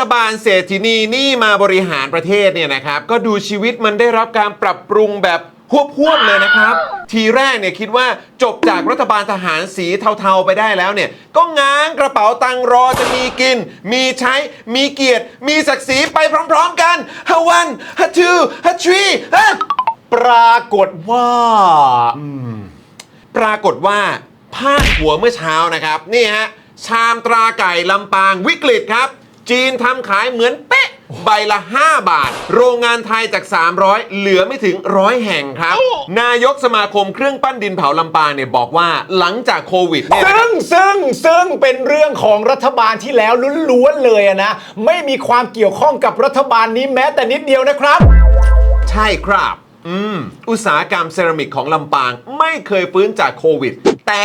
ฐบาลเศรษฐินีนี่มาบริหารประเทศเนี่ยนะครับก็ดูชีวิตมันได้รับการปรับปรุงแบบหวบหวบเลยนะครับ ทีแรกเนี่ยคิดว่าจบจากรัฐบาลทหารสีเทาๆไปได้แล้วเนี่ย ก็ง้างกระเป๋าตังรอจะมีกิน มีใช้ มีเกียรติ มีศักดิ์ศรีไปพร้อมๆกันฮาวันฮาทูฮาทรีฮะปรากฏว่าปรากฏว่าพาดหัวเมื่อเช้านะครับ นี่ฮะชามตราไก่ลำปางวิกฤตครับ จีนทำขายเหมือนเป๊ะ ใบละ 5 บาท โรงงานไทยจาก 300 เหลือไม่ถึงร้อยแห่งครับ นายกสมาคมเครื่องปั้นดินเผาลำปางเนี่ยบอกว่าหลังจากโควิดเนี่ยนะคซึ่รับงซึ่งซึ่งเป็นเรื่องของรัฐบาลที่แล้วล้วนๆเลยอะนะ ไม่มีความเกี่ยวข้องกับรัฐบาลนี้แม้แต่นิดเดียวนะครับ ใช่ครับ อืม อุตสาหกรรมเซรามิกของลำปางไม่เคยฟื้นจากโควิด แต่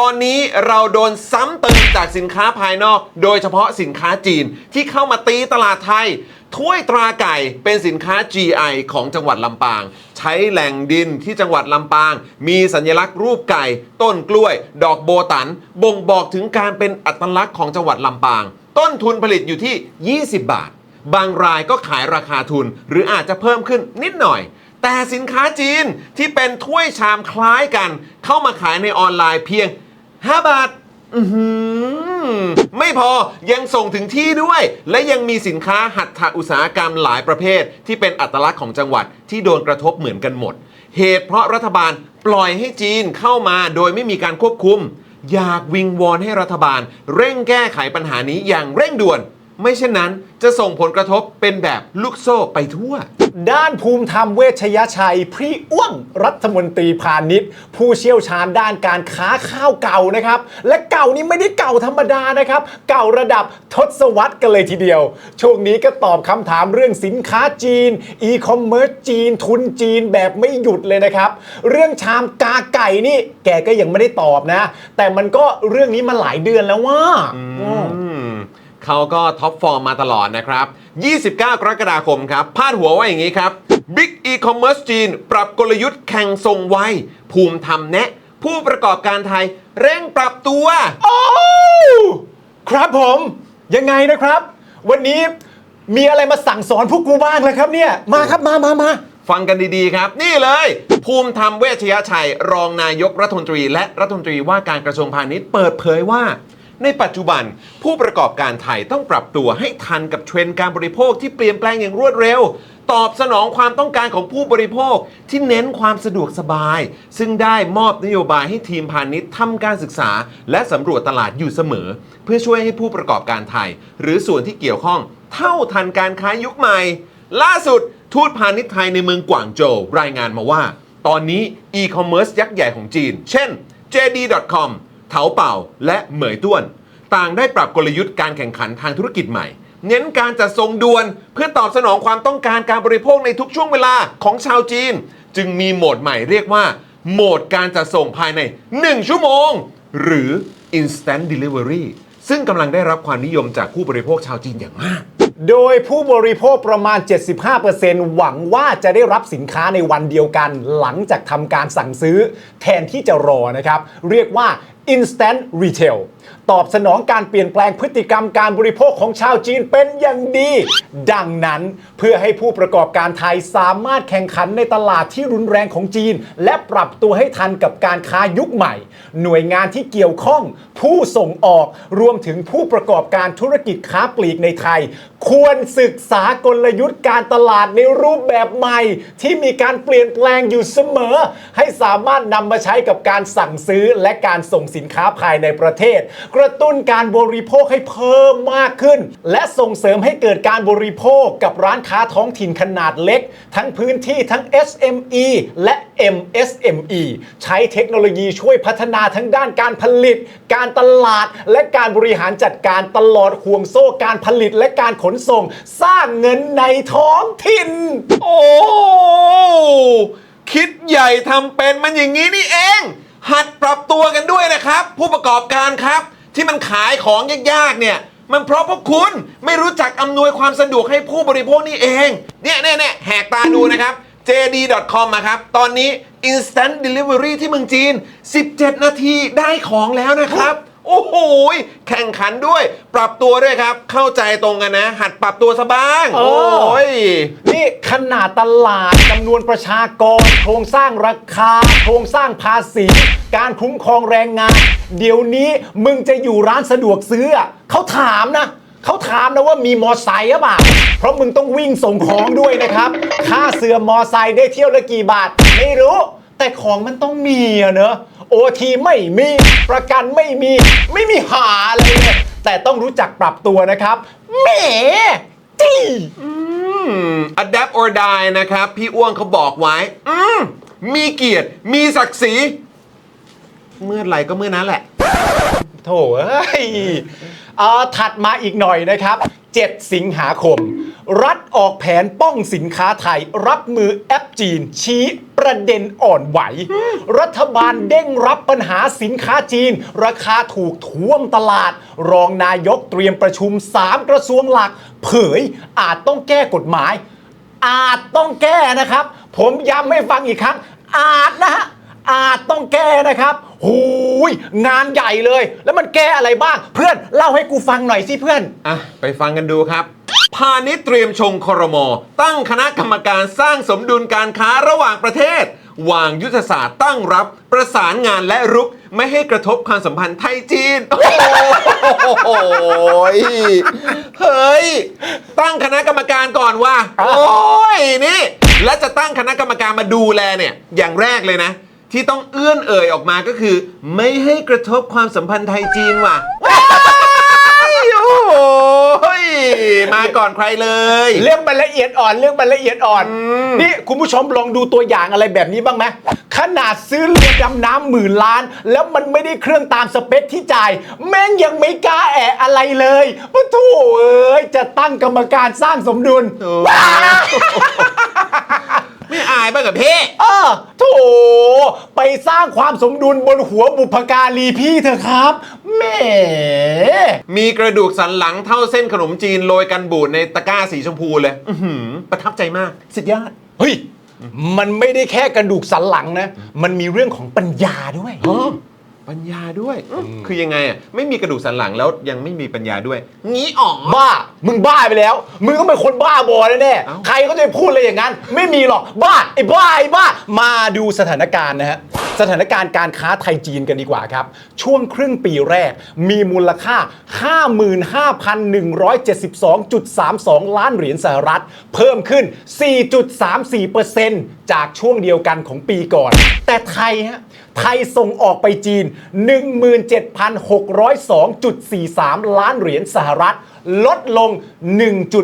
ตอนนี้เราโดนซ้ำเติมจากสินค้าภายนอก โดยเฉพาะสินค้าจีนที่เข้ามาตีตลาดไทย ถ้วยตราไก่เป็นสินค้า GI ของจังหวัดลำปาง ใช้แหล่งดินที่จังหวัดลำปาง มีสัญลักษณ์รูปไก่ ต้นกล้วย ดอกโบตัน บ่งบอกถึงการเป็นอัตลักษณ์ของจังหวัดลำปาง ต้นทุนผลิตอยู่ที่ 20 บาท บางรายก็ขายราคาทุน หรืออาจจะเพิ่มขึ้นนิดหน่อยแต่สินค้าจีนที่เป็นถ้วยชามคล้ายกัน เข้ามาขายในออนไลน์เพียง 5 บาท อื้อหือไม่พอยังส่งถึงที่ด้วย และยังมีสินค้าหัตถอุตสาหกรรมหลายประเภท ที่เป็นอัตลักษณ์ของจังหวัดที่โดนกระทบเหมือนกันหมด เหตุเพราะรัฐบาลปล่อยให้จีนเข้ามาโดยไม่มีการควบคุม อยากวิงวอนให้รัฐบาล เร่งแก้ไขปัญหานี้อย่างเร่งด่วน ไม่เช่นนั้นจะส่งผลกระทบเป็นแบบลูกโซ่ไปทั่ว ด้านภูมิธรรมเวชยชัยพรีอ้วงรัฐมนตรีพาณิชย์ ผู้เชี่ยวชาญด้านการค้าข้าวเก่านะครับ และเก่านี้ไม่ได้เก่าธรรมดานะครับ เก่าระดับทศวรรษกันเลยทีเดียว ช่วงนี้ก็ตอบคำถามเรื่องสินค้าจีนอีคอมเมิร์ซจีน ทุนจีนแบบไม่หยุดเลยนะครับ เรื่องชามกาไก่นี่แกก็ยังไม่ได้ตอบนะ แต่มันก็เรื่องนี้มาหลายเดือนแล้วว่า เขาก็ท็อปฟอร์มมาตลอดนะครับ 29 กรกฎาคมครับ พาดหัวว่าอย่างนี้ครับ Big E-commerce จีน ปรับกลยุทธ์แข่งส่งไวภูมิธรรมแนะ ผู้ประกอบการไทยเร่งปรับตัว โอ้ครับผม ยังไงนะครับ วันนี้มีอะไรมาสั่งสอนพวกกูบ้างเลยครับเนี่ย มาครับมามามาฟังกันดีๆครับ นี่เลย ภูมิธรรมเวชยชัย รองนายกรัฐมนตรี และรัฐมนตรีว่าการกระทรวงพาณิชย์เปิดเผยว่า ในปัจจุบัน ผู้ประกอบการไทยต้องปรับตัวให้ทันกับเทรนด์การบริโภคที่เปลี่ยนแปลงอย่างรวดเร็ว ตอบสนองความต้องการของผู้บริโภคที่เน้นความสะดวกสบาย ซึ่งได้มอบนโยบายให้ทีมพาณิชย์ทำการศึกษา และสำรวจตลาดอยู่เสมอ เพื่อช่วยให้ผู้ประกอบการไทย หรือส่วนที่เกี่ยวข้อง เท่าทันการค้ายุคใหม่ ล่าสุด ทูตพาณิชย์ไทยในเมืองกวางโจวรายงานมาว่า ตอนนี้อีคอมเมิร์ซยักษ์ใหญ่ของจีน เช่น JD.com เถาเป่าและเหมยต้วน ต่างได้ปรับกลยุทธ์การแข่งขันทางธุรกิจใหม่ เน้นการจัดส่งด่วนเพื่อตอบสนองความต้องการการบริโภคในทุกช่วงเวลาของชาวจีน จึงมีโหมดใหม่เรียกว่า โหมดการจัดส่งภายใน 1 ชั่วโมง หรือ instant delivery ซึ่งกำลังได้รับความนิยมจากผู้บริโภคชาวจีนอย่างมาก โดยผู้บริโภคประมาณ 75%หวังว่าจะได้รับสินค้าในวันเดียวกัน หลังจากทำการสั่งซื้อ แทนที่จะรอนะครับ เรียกว่า instant retail ตอบสนองการเปลี่ยนแปลงพฤติกรรมการบริโภคของชาวจีนเป็นอย่างดี ดังนั้นเพื่อให้ผู้ประกอบการไทยสามารถแข่งขันในตลาดที่รุนแรงของจีน และปรับตัวให้ทันกับการค้ายุคใหม่ หน่วยงานที่เกี่ยวข้อง ผู้ส่งออกรวมถึงผู้ประกอบการธุรกิจค้าปลีกในไทย ควรศึกษากลยุทธ์การตลาดในรูปแบบใหม่ ที่มีการเปลี่ยนแปลงอยู่เสมอ ให้สามารถนำมาใช้กับการสั่งซื้อและการส่งสินค้าภายในประเทศ กระตุ้นการบริโภคให้เพิ่มมากขึ้น และส่งเสริมให้เกิดการบริโภคกับร้านค้าท้องถิ่นขนาดเล็ก ทั้งพื้นที่ทั้ง SME และ MSME ใช้เทคโนโลยีช่วยพัฒนาทั้งด้านการผลิต การตลาด และการบริหารจัดการตลอดห่วงโซ่การผลิตและการขนส่ง สร้างเงินในท้องถิ่น โอ้ คิดใหญ่ทำเป็นมันอย่างนี้นี่เอง หัดปรับตัวกันด้วยนะครับ ผู้ประกอบการครับ ที่มันขายของยากๆเนี่ยมันเพราะพวกคุณไม่รู้จักอำนวยความสะดวกให้ผู้บริโภคนี่เอง เนี่ยเนี่ยเนี่ยแหกตาดูนะครับ JD.com อะครับ ตอนนี้ instant delivery ที่เมืองจีน 17 นาทีได้ของแล้วนะครับ โอ้โหยแข่งขันด้วย ปรับตัวด้วยครับ เข้าใจตรงกันนะ หัดปรับตัวซะบ้างเอโออ้ย นี่ขนาดตลาดจำนวนประชากร โครงสร้างราคา โครงสร้างภาษี การคุ้มครองแรงงาน เดี๋ยวนี้มึงจะอยู่ร้านสะดวกซื้ออะเขาถามนะ เขาถามนะว่ามีมอไซค์หรือเปล่าเพราะมึงต้องวิ่งส่งของด้วยนะครับ ค่าเสื่อมมอไซค์ได้เที่ยวละกี่บาท ไม่รู้ แต่ของมันต้องมีอะเนอะ โอทีไม่มีประกันไม่มี ไม่มีหาอะไรเลยแต่ต้องรู้จักปรับตัวนะครับแหมจี้อืม adapt or die นะครับ พี่อ้วงเขาบอกไว้ อืมมีเกียรติ มีศักดิ์ศรี เมื่อไหร่ก็เมื่อนั้นแหละ โถเอ้ยเอ่อถัดมาอีกหน่อยนะครับ 7 สิงหาคม รัฐออกแผนป้องสินค้าไทย รับมือแอปจีน ชี้ประเด็นอ่อนไหว รัฐบาลเด้งรับปัญหาสินค้าจีน ราคาถูกท่วมตลาด รองนายกเตรียมประชุม 3 กระทรวงหลัก เผยอาจต้องแก้กฎหมาย อาจต้องแก้นะครับ ผมย้ำให้ฟังอีกครั้ง อาจนะฮะ อาจต้องแก้นะครับหูยงานใหญ่เลย แล้วมันแก้อะไรบ้าง เพื่อนเล่าให้กูฟังหน่อยสิเพื่อน อะ ไปฟังกันดูครับ พาณิชย์เตรียมชงครม ตั้งคณะกรรมการสร้างสมดุลการค้าระหว่างประเทศ วางยุทธศาสตร์ตั้งรับ ประสานงานและรุก ไม่ให้กระทบความสัมพันธ์ไทยจีน โอ้โหเฮ้ย ตั้งคณะกรรมการก่อนว่า โอ้ยนี่ และจะตั้งคณะกรรมการมาดูแลเนี่ย อย่างแรกเลยนะ ที่ต้องเอื้อนเอ่ยออกมาก็คือ ไม่ให้กระทบความสัมพันธ์ไทยจีนว่ะโอ้โหยมาก่อนใครเลย เรื่องมันละเอียดอ่อนเรื่องมันละเอียดอ่อนนี่คุณผู้ชมลองดูตัวอย่างอะไรแบบนี้บ้างไหมขนาดซื้อเรือดำน้ำหมื่นล้าน แล้วมันไม่ได้เครื่องตามสเปคที่จ่าย แม่งยังไม่กล้าแอะอะไรเลยปะโถเอ้ยจะตั้งกรรมการสร้างสมดุล โอ้ ไม่อายบ้างกับพี่ เออโถไปสร้างความสมดุลบนหัวบุพการีพี่เถอะครับแหมมีกระดูกสันหลังเท่าเส้นขนมจีนโรยกันบูดในตะกร้าสีชมพูเลย อื้อหือประทับใจมาก สุดยอด เฮ้ย มันไม่ได้แค่กระดูกสันหลังนะ มันมีเรื่องของปัญญาด้วย ปัญญาด้วย คือยังไงอะไม่มีกระดูกสันหลังแล้วยังไม่มีปัญญาด้วย งี้อ๋อ บ้า มึงบ้าไปแล้ว มึงก็เป็นคนบ้าบอแน่เอ้า ๆใครก็จะไปพูดอะไรอย่างนั้น ไม่มีหรอก บ้า ไอ้บ้า ไอ้บ้า มาดูสถานการณ์นะฮะ สถานการณ์การค้าไทยจีนกันดีกว่าครับ ช่วงครึ่งปีแรกมีมูลค่า 55,172.32 ล้านเหรียญสหรัฐ เพิ่มขึ้น 4.34%จากช่วงเดียวกันของปีก่อน แต่ไทยฮะ ไทยส่งออกไปจีน 17,602.43 ล้านเหรียญสหรัฐ ลดลง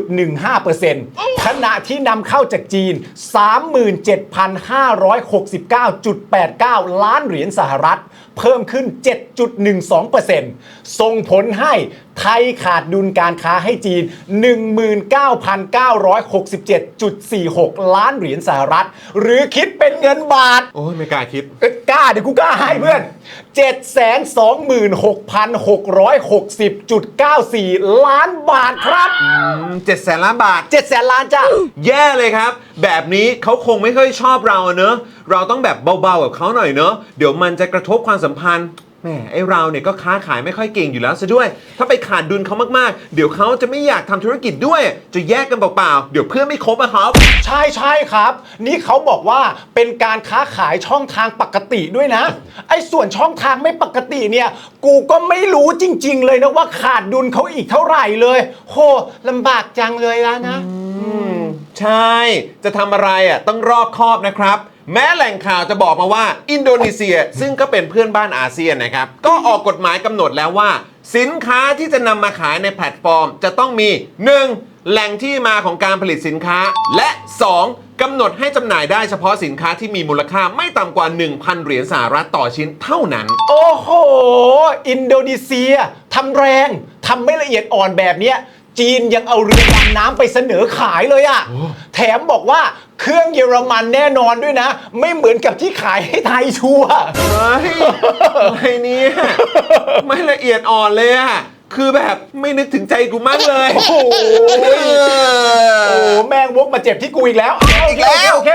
1.15%ขณะที่นำเข้าจากจีน 37,569.89 ล้านเหรียญสหรัฐ เพิ่มขึ้น 7.12%ส่งผลให้ ไทยขาดดุลการค้าให้จีน 19,967.46 ล้านเหรียญสหรัฐ หรือคิดเป็นเงินบาท โอ้ยไม่กล้าคิด เอ้ยกล้าเดี๋ยวกูกล้าให้เพื่อน 726,660.94 ล้านบาทครับ เจ็ดแสนล้านบาท 7 แสนล้านจ้าแย่เลยครับ แบบนี้เขาคงไม่ค่อยชอบเราอะเนอะ เราต้องแบบเบาๆกับเขาหน่อยเนอะ เดี๋ยวมันจะกระทบความสัมพันธ์ แหมไอเราเนี่ยก็ค้าขายไม่ค่อยเก่งอยู่แล้วซะด้วย ถ้าไปขาดดุลเขามากๆ เดี๋ยวเขาจะไม่อยากทำธุรกิจด้วย จะแยกกันเปล่าๆ เดี๋ยวเพื่อนไม่ครบอะครับ ใช่ใช่ครับ นี่เขาบอกว่าเป็นการค้าขายช่องทางปกติด้วยนะ ไอ้ส่วนช่องทางไม่ปกติเนี่ย กูก็ไม่รู้จริง ๆ เลยนะว่าขาดดุลเขาอีกเท่าไหร่เลย โหลำบากจังเลยแล้วนะใช่ จะทำอะไรอะต้องรอบคอบนะครับ แม้แหล่งข่าวจะบอกมาว่า อินโดนีเซียซึ่งก็เป็นเพื่อนบ้านอาเซียนนะครับ ก็ออกกฎหมายกำหนดแล้วว่า สินค้าที่จะนำมาขายในแพลตฟอร์ม จะต้องมี 1. แหล่งที่มาของการผลิตสินค้า และ 2. กำหนดให้จำหน่ายได้เฉพาะสินค้าที่มีมูลค่าไม่ต่ำกว่า 1,000 เหรียญสหรัฐต่อชิ้นเท่านั้น โอ้โห อินโดนีเซียทำแรงทำไม่ละเอียดอ่อนแบบเนี้ย จีนยังเอาเรือดำน้ำไปเสนอขายเลยอะแถมบอกว่าเครื่องเยอรมันแน่นอนด้วยนะ ไม่เหมือนกับที่ขายให้ไทยชัวร์เฮ้ยอะไรเนี่ยไม่ละเอียดอ่อนเลยอะคือแบบไม่นึกถึงใจกูมั่งเลย โอ้โหโอ้แม่งวกมาเจ็บที่กูอีกแล้วอีกแล้วโอเคโอเค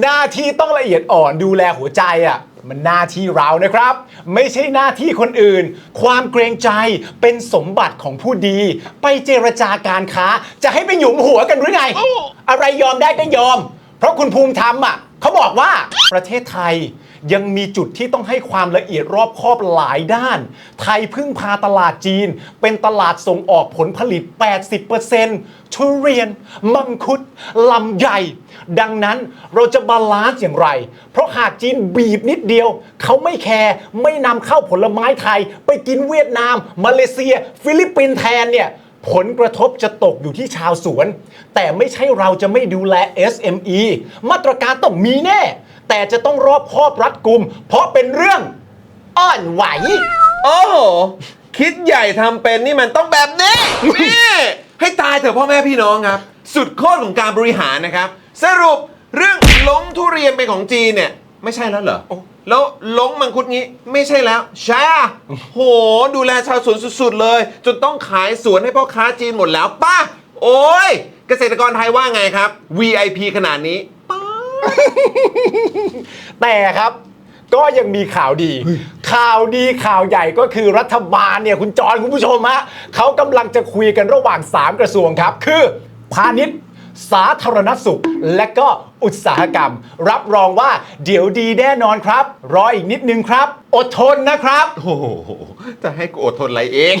หน้าที่ต้องละเอียดอ่อนดูแลหัวใจอะ มันหน้าที่เรานะครับ ไม่ใช่หน้าที่คนอื่น ความเกรงใจเป็นสมบัติของผู้ดี ไปเจรจาการค้า จะให้ไปหยุมหัวกันหรือไง อะไรยอมได้ก็ยอม เพราะคุณภูมิธรรมอะเขาบอกว่าประเทศไทย ยังมีจุดที่ต้องให้ความละเอียดรอบคอบหลายด้าน ไทยพึ่งพาตลาดจีน เป็นตลาดส่งออกผลผลิต 80%ทุเรียน มังคุด ลำไย ดังนั้นเราจะบาลานซ์อย่างไร เพราะหากจีนบีบนิดเดียว เขาไม่แคร์ไม่นำเข้าผลไม้ไทย ไปกินเวียดนาม มาเลเซีย ฟิลิปปินส์แทนเนี่ย ผลกระทบจะตกอยู่ที่ชาวสวน แต่ไม่ใช่เราจะไม่ดูแล SME มาตรการต้องมีแน่ แต่จะต้องรอบคอบรัดกุม เพราะเป็นเรื่องอ่อนไหว โอ้โห คิดใหญ่ทำเป็นนี่มันต้องแบบนี้นี่ให้ตายเถอะพ่อแม่พี่น้องครับ สุดโคตรของการบริหารนะครับ สรุปเรื่องหลงทุเรียนเป็นของจีนเนี่ย ไม่ใช่แล้วเหรอ แล้วหลงมังคุดงี้ไม่ใช่แล้วใช่อะโห ดูแลชาวสวนสุดๆเลย จนต้องขายสวนให้พ่อค้าจีนหมดแล้วป้า โอ้ย เกษตรกรไทยว่าไงครับ VIP ขนาดนี้แต่ครับก็ยังมีข่าวดี ข่าวดีข่าวใหญ่ก็คือรัฐบาลเนี่ยคุณจรคุณผู้ชมฮะเขากำลังจะคุยกันระหว่าง 3 กระทรวงครับ คือพาณิชย์ สาธารณสุข และก็อุตสาหกรรม รับรองว่าเดี๋ยวดีแน่นอนครับ รออีกนิดนึงครับ อดทนนะครับ โอ้โห จะให้กูอดทนอะไรเอง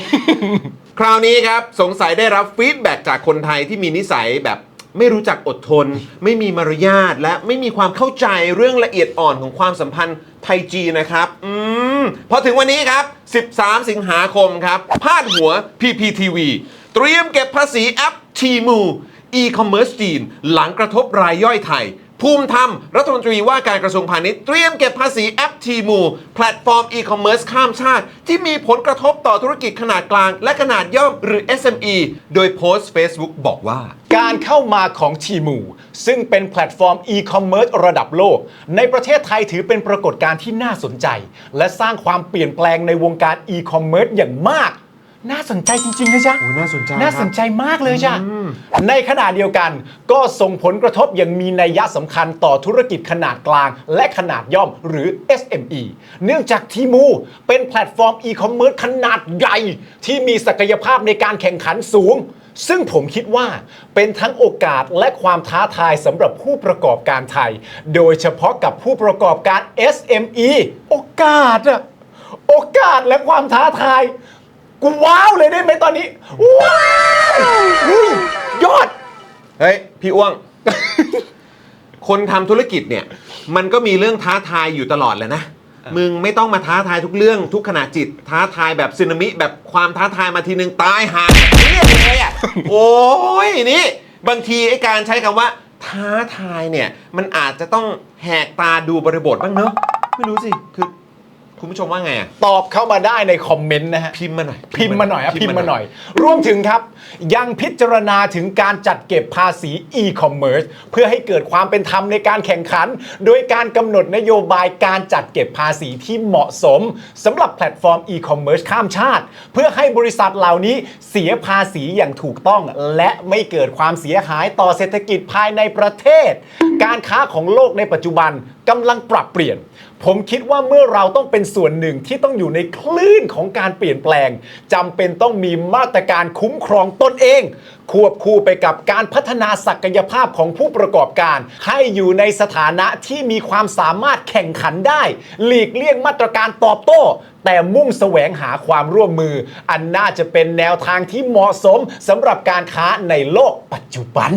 คราวนี้ครับ สงสัยได้รับฟีดแบ็กจากคนไทยที่มีนิสัยแบบไม่รู้จักอดทน ไม่มีมารยาทและไม่มีความเข้าใจเรื่องละเอียดอ่อนของความสัมพันธ์ไทยจีนนะครับ อืม พอถึงวันนี้ครับ 13 สิงหาคมครับ พาดหัว PPTV เตรียมเก็บภาษีแอปทีมู อีคอมเมิร์ซจีน หลังกระทบรายย่อยไทย ภูมิธรรม รัฐมนตรีว่าการกระทรวงพาณิชย์เตรียมเก็บภาษีแอปทีมูแพลตฟอร์มอีคอมเมิร์ซข้ามชาติ ที่มีผลกระทบต่อธุรกิจขนาดกลาง และขนาดย่อมหรือ SME โดยโพสต์ Facebook บอกว่า การเข้ามาของทีมูซึ่งเป็นแพลตฟอร์มอีคอมเมิร์ซระดับโลก ในประเทศไทยถือเป็นปรากฏการณ์ที่น่าสนใจ และสร้างความเปลี่ยนแปลงในวงการอีคอมเมิร์ซอย่างมาก น่าสนใจจริงๆนะจ๊ะ โอ้น่าสนใจน่าสนใจมากเลยจ้ะ ในขณะเดียวกันก็ส่งผลกระทบอย่างมีนัยยะสำคัญต่อธุรกิจขนาดกลาง และขนาดย่อมหรือ SME เนื่องจากทีมูเป็นแพลตฟอร์มอีคอมเมิร์ซขนาดใหญ่ ที่มีศักยภาพในการแข่งขันสูง ซึ่งผมคิดว่าเป็นทั้งโอกาสและความท้าทายสำหรับผู้ประกอบการไทย โดยเฉพาะกับผู้ประกอบการ SME โอกาสอะโอกาสและความท้าทาย กูว้าวเลยได้ไหมตอนนี้ ว้าวอุ้ยยอด เฮ้ย พี่อ้วง คนทำธุรกิจเนี่ย มันก็มีเรื่องท้าทายอยู่ตลอดแหละนะ มึงไม่ต้องมาท้าทายทุกเรื่องทุกขณะจิต ท้าทายแบบสึนามิแบบความท้าทายมาทีนึงตายหาเรียบเลยอะ โอ้ยนี่ บางทีไอ้การใช้คำว่า ท้าทายเนี่ย มันอาจจะต้องแหกตาดูบริบทบ้างเนอะไม่รู้สิคือ คุณผู้ชมว่าไงอะตอบเข้ามาได้ในคอมเมนต์นะฮะ พิมพ์มาหน่อยพิมพ์มาหน่อยครับพิมพ์มาหน่อย รวมถึงครับ ยังพิจารณาถึงการจัดเก็บภาษี e-commerce เพื่อให้เกิดความเป็นธรรมในการแข่งขัน โดยการกำหนดนโยบายการจัดเก็บภาษีที่เหมาะสมสำหรับแพลตฟอร์ม e-commerce ข้ามชาติ เพื่อให้บริษัทเหล่านี้เสียภาษีอย่างถูกต้อง และไม่เกิดความเสียหายต่อเศรษฐกิจภายในประเทศ การค้าของโลกในปัจจุบันกำลังปรับเปลี่ยน ผมคิดว่าเมื่อเราต้องเป็นส่วนหนึ่งที่ต้องอยู่ในคลื่นของการเปลี่ยนแปลงจำเป็นต้องมีมาตรการคุ้มครองตนเอง ควบคู่ไปกับการพัฒนาศักยภาพของผู้ประกอบการ ให้อยู่ในสถานะที่มีความสามารถแข่งขันได้ หลีกเลี่ยงมาตรการตอบโต้ แต่มุ่งแสวงหาความร่วมมือ อันน่าจะเป็นแนวทางที่เหมาะสมสำหรับการค้าในโลกปัจจุบัน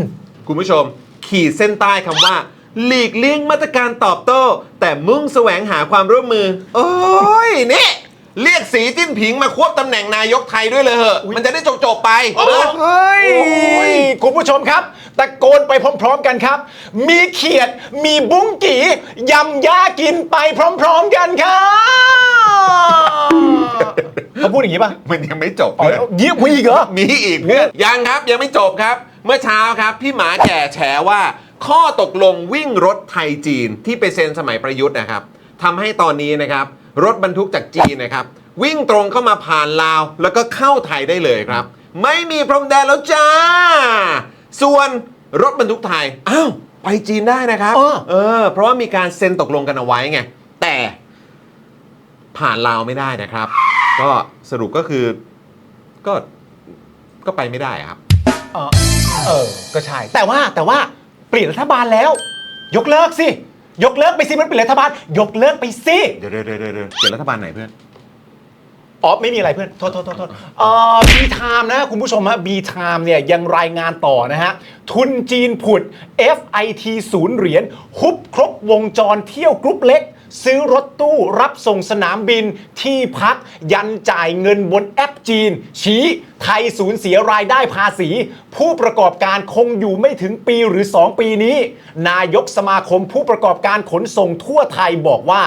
คุณผู้ชม ขีดเส้นใต้คำว่า หลีกเลี่ยงมาตรการตอบโต้ แต่มุ่งแสวงหาความร่วมมือ โอ้ยนี่เรียกสีจิ้นผิงมาควบตำแหน่งนายกไทยด้วยเลยเหอะ มันจะได้จบๆไปเออเฮ้ยคุณผู้ชมครับ ตะโกนไปพร้อม ๆ กันครับ มีเขียด มีบุ้งกี่ยำยากินไปพร้อม ๆ กันครับเขาพูดอย่างนี้ป่ะมันยังไม่จบอ๋อเลยเยี่ยมอีกเหรอ มีอีกเพื่อนยังครับยังไม่จบครับ เมื่อเช้าครับ พี่หมาแก่แฉว่า ข้อตกลงวิ่งรถไทยจีนที่ไปเซ็นสมัยประยุทธ์นะครับทำให้ตอนนี้นะครับ รถบรรทุกจากจีนนะครับ วิ่งตรงเข้ามาผ่านลาว แล้วก็เข้าไทยได้เลยครับ ไม่มีพรมแดนแล้วจ้า ส่วนรถบรรทุกไทยอ้าวไปจีนได้นะครับเออเออ เพราะว่ามีการเซ็นตกลงกันเอาไว้ไงแต่ผ่านลาวไม่ได้นะครับ ก็สรุปก็คือก็ก็ไปไม่ได้อะครับ เออเออ ก็ใช่ แต่ว่าแต่ว่า เปลี่ยนรัฐบาลแล้ว ยกเลิกสิ ยกเลิกไปสิมันเปลี่ยนรัฐบาล ยกเลิกไปสิเดี๋ยวเดี๋ยวเดี๋ยวเดี๋ยวเปลี่ยนรัฐบาลไหนเพื่อนอ๋อไม่มีอะไรเพื่อน โทษโทษโทษโทษเอ่อบีไทม์นะคุณผู้ชมฮะบีไทม์เนี่ยยังรายงานต่อนะฮะ ทุนจีนผุด FIT ศูนย์เหรียญฮุบครบวงจรเที่ยวกรุ๊ปเล็ก ซื้อรถตู้รับส่งสนามบินที่พักยันจ่ายเงินบนแอปจีน ชี้ไทยสูญเสียรายได้ภาษี ผู้ประกอบการคงอยู่ไม่ถึงปีหรือ 2 ปีนี้ นายกสมาคมผู้ประกอบการขนส่งทั่วไทยบอกว่า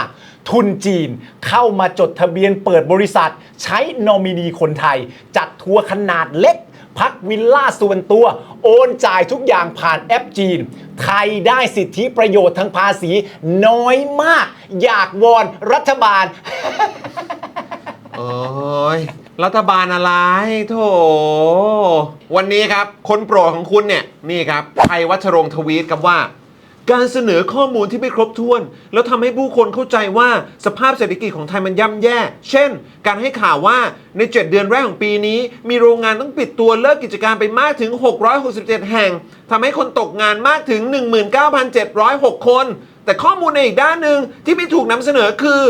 ทุนจีนเข้ามาจดทะเบียนเปิดบริษัท ใช้นอมินีคนไทย จัดทัวร์ขนาดเล็ก พักวิลล่าส่วนตัว โอนจ่ายทุกอย่างผ่านแอปจีน ไทยได้สิทธิประโยชน์ทางภาษี น้อยมาก อยากวอนรัฐบาล โอ้ยรัฐบาลอะไรโถวันนี้ครับ คนโปรดของคุณเนี่ย นี่ครับไทยวัชรงค์ทวีตกับว่า การเสนอข้อมูลที่ไม่ครบถ้วน แล้วทำให้ผู้คนเข้าใจว่าสภาพเศรษฐกิจของไทยมันย่ำแย่ เช่น การให้ข่าวว่าใน 7 เดือนแรกของปีนี้ มีโรงงานต้องปิดตัวเลิกกิจการไปมากถึง 667 แห่งทำให้คนตกงานมากถึง 19,706 คน แต่ข้อมูลในอีกด้านหนึ่งที่ไม่ถูกนำเสนอคือ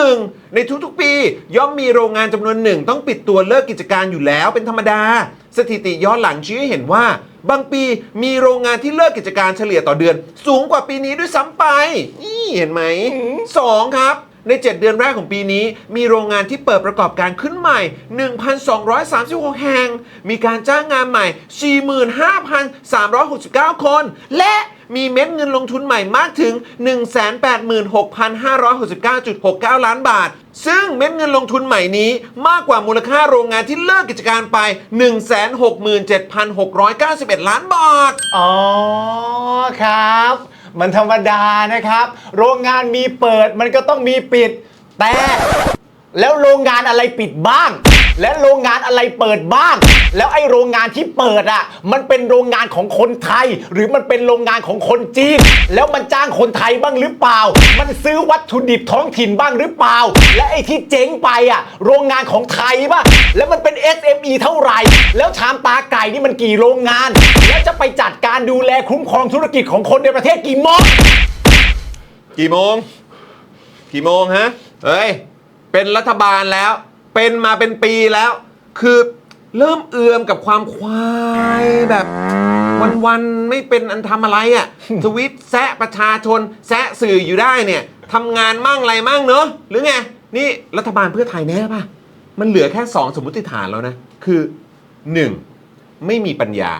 1. ในทุกๆปี ย่อมมีโรงงานจำนวนหนึ่งต้องปิดตัวเลิกกิจการอยู่แล้วเป็นธรรมดา สถิติย้อนหลังชี้ให้เห็นว่า บางปีมีโรงงานที่เลิกกิจการเฉลี่ยต่อเดือน สูงกว่าปีนี้ด้วยซ้ำไป นี่เห็นไหม 2. ครับ ใน 7 เดือนแรกของปีนี้ มีโรงงานที่เปิดประกอบการขึ้นใหม่ 1,236 แห่ง มีการจ้างงานใหม่ 45,369 คน และ มีเม็ดเงินลงทุนใหม่มากถึง 186,569.69 ล้านบาท ซึ่งเม็ดเงินลงทุนใหม่นี้มากกว่ามูลค่าโรงงานที่เลิกกิจการไป 167,691 ล้านบาท อ๋อครับ มันธรรมดานะครับ โรงงานมีเปิดมันก็ต้องมีปิด แต่ แล้วโรงงานอะไรปิดบ้าง และโรงงานอะไรเปิดบ้าง แล้วไอ้โรงงานที่เปิดอะ มันเป็นโรงงานของคนไทย หรือมันเป็นโรงงานของคนจีน แล้วมันจ้างคนไทยบ้างหรือเปล่า มันซื้อวัตถุดิบท้องถิ่นบ้างหรือเปล่า และไอ้ที่เจ๊งไปอะ โรงงานของไทยป่ะ แล้วมันเป็น SME เท่าไหร่ แล้วชามตาไก่นี่มันกี่โรงงาน แล้วจะไปจัดการดูแลคุ้มครองธุรกิจของคนในประเทศกี่โมงกี่โมง กี่โมงฮะ เฮ้ย เป็นรัฐบาลแล้ว เป็นมาเป็นปีแล้ว คือเริ่มเอื่อมกับความควายแบบ วันๆไม่เป็นอันทำอะไรอะ่ะ ทวิตแซะประชาชน แซะสื่ออยู่ได้เนี่ยทำงานมั่งอะไรมั่งเนอะหรือไง นี่รัฐบาลเพื่อไทยแน่ป่ะ มันเหลือแค่ 2 สมมติฐานแล้วนะ คือ 1. ไม่มีปัญญา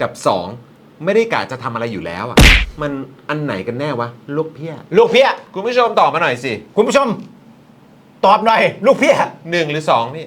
กับ 2. ไม่ได้กะจะทำอะไรอยู่แล้วอะ มันอันไหนกันแน่วะลูกเพี้ย ลูกเพี้ย คุณผู้ชมตอบมาหน่อยสิ คุณผู้ชม ตอบหน่อย ลูกเพี้ยหนึ่งหรือสองพี่